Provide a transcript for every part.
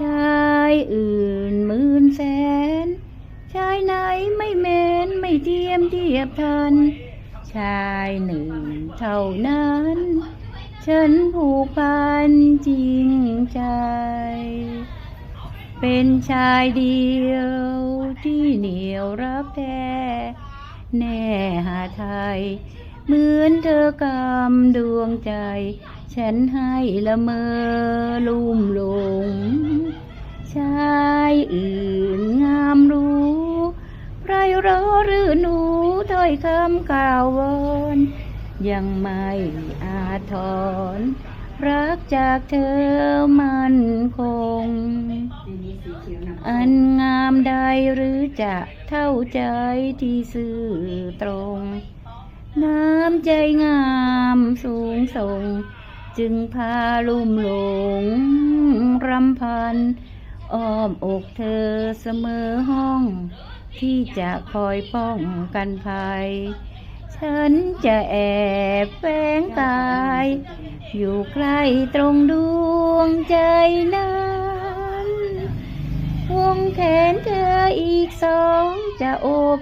ชายอื่นหมื่นแสน ชายไหนไม่เมนไม่เทียมเทียบทัน ชายหนึ่งเท่านั้น ฉันผูกพันจริงใจเป็นชายเดียวที่เหนียวรับแท้แน่หาไทย เหมือนเธอกำดวงใจ ฉันให้ละเมอลุ่มหลง ชายอื่นงามรู้ใครรอหรือหนูถ้อยคำกล่าววอนยังไม่อาจถอนรักจากเธอมันคง อันงามใดหรือจะเท่าใจที่ซื่อตรง น้ำใจงามสูงส่ง จึงพาลุ่มหลงรำพัน อ้อมอกเธอเสมอห้อง ที่จะคอยป้องกันภัย ฉันจะแอบแฝงกาย อยู่ใกล้ตรงดวงใจนั้นวงแขนเธออีกสองจะโอบ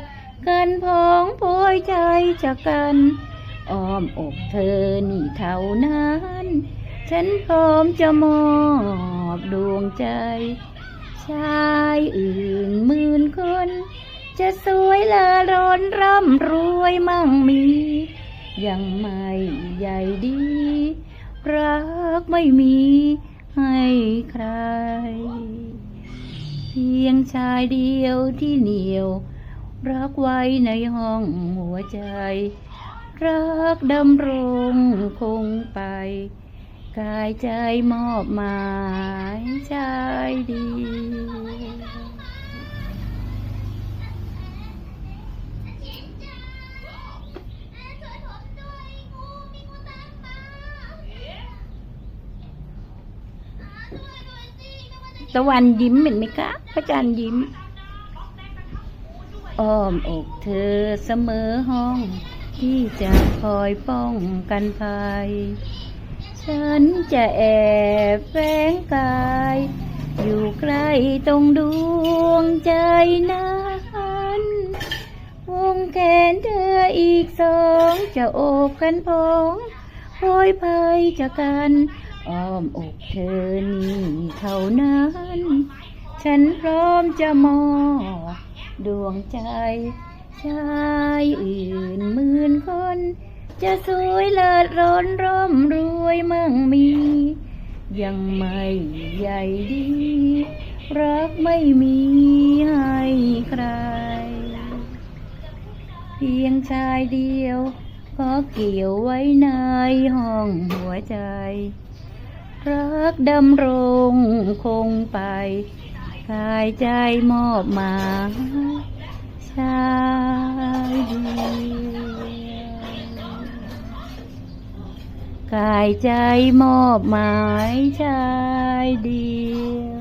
กันพองโพยใจจากกันอ้อมอกเธอนี่เท่านั้น ฉันพร้อมจะมอบดวงใจ ชายอื่นหมื่นคน จะสวยเลอร้นร่ำรวยมั่งมี ยังไม่ใหญ่ดี รักไม่มีให้ใคร เพียงชายเดียวที่เหนียว รักไว้ในห้องหัวใจ รักดำรงคงไป กายใจมอบหมายชายเดีตะวันยิ้มเห็นไหมคะพระจันทร์ยิ้ม อ้อมอกเธอเสมอห้อง ที่จะคอยป้องกันภัย ฉันจะแอบแฝงกาย อยู่ใกล้ตรงดวงใจนั้นวงแขนเธออีกสองจะโอบกันพองโพยภัยจากกันอ้อมอกเธอนี่เท่านั้น ฉันพร้อมจะมอบ ดวงใจชายอื่นหมื่นคน จะสวยเลิศร้นร่ำรวยมั่งมี ยังไม่ใหญ่ดี รักไม่มีให้ใคร เพียงชายเดียวขอเกี่ยวไว้ในห้องหัวใจ รักดำรงคงไป กายใจมอบหมายชายเดียวกายใจมอบหมายชายเดียว